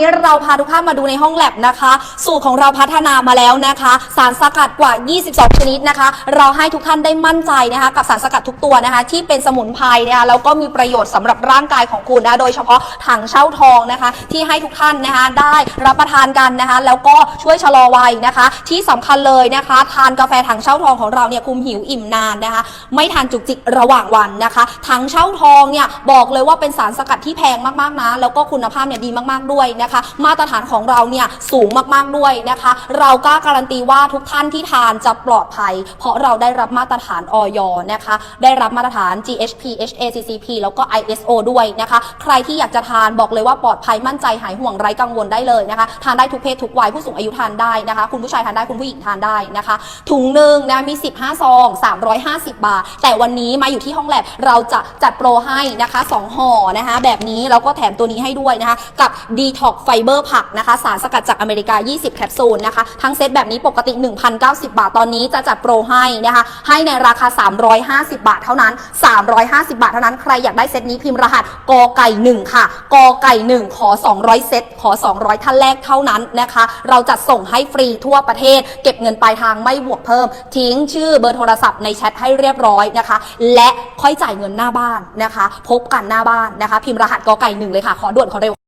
วันนี้เราพาทุกท่านมาดูในห้องแลบนะคะ สูตรของเราพัฒนามาแล้วนะคะ สารสกัดกว่า 22 ชนิดนะคะ เราให้ทุกท่านได้มั่นใจนะคะ กับสารสกัดทุกตัวนะคะ ที่เป็นสมุนไพรนะคะแล้วก็มีประโยชน์สำหรับร่างกายของคุณนะโดยเฉพาะถังเช่าทองนะคะ ที่ให้ทุกท่านนะคะได้รับประทานกันนะคะ แล้วก็ช่วยชะลอวัยนะคะ ที่สำคัญเลยนะคะ ทานกาแฟถังเช่าทองของเราเนี่ยคุมหิวอิ่มนานนะคะ ไม่ทานจุกจิกระหว่างวันนะคะถังเช่าทองเนี่ยบอกเลยว่าเป็นสารสกัดที่แพงมากๆนะแล้วก็คุณภาพเนี่ยดีมากๆด้วยนะคะมาตรฐานของเราเนี่ยสูงมากๆด้วยนะคะ เรากล้าการันตีว่าทุกท่านที่ทานจะปลอดภัย เพราะเราได้รับมาตรฐานออยนะคะ ได้รับมาตรฐาน GHP HACCP แล้วก็ ISO ด้วยนะคะ ใครที่อยากจะทานบอกเลยว่าปลอดภัยมั่นใจหายห่วงไร้กังวลได้เลยนะคะ ทานได้ทุกเพศทุกวัยผู้สูงอายุทานได้นะคะ คุณผู้ชายทานได้คุณผู้หญิงทานได้นะคะ ถุงหนึ่งนะมี 15 ซอง 350 บาท แต่วันนี้มาอยู่ที่ห้องแลบเราจะจัดโปรให้นะคะ 2ห่อนะคะ แบบนี้แล้วก็แถมตัวนี้ให้ด้วยนะคะ กับ Detox Fiber ผักนะคะ สารสกัดจากอเมริกา 20 แคปซูลนะคะ ทั้งเซตแบบนี้ปกติ 1,090 บาท ตอนนี้จะจัดโปรให้นะคะ ให้ในราคา 350 บาทเท่านั้น 350 บาทเท่านั้น ใครอยากได้เซตนี้พิมพ์รหัสกอไก่ 1 ค่ะ กอไก่ 1 ขอ 200 เซต ขอ 200 ท่านแรกเท่านั้นนะคะ เราจัดส่งให้ฟรีทั่วประเทศ เก็บเงินปลายทางไม่บวกเพิ่ม ทิ้งชื่อเบอร์โทรศัพท์ในแชทให้เรียบร้อยนะคะ และค่อยจ่ายเงินหน้าบ้านนะคะ พบกันหน้าบ้านนะคะ พิมพ์รหัสกอไก่ 1 เลยค่ะ ขอด่วนขอเร็ว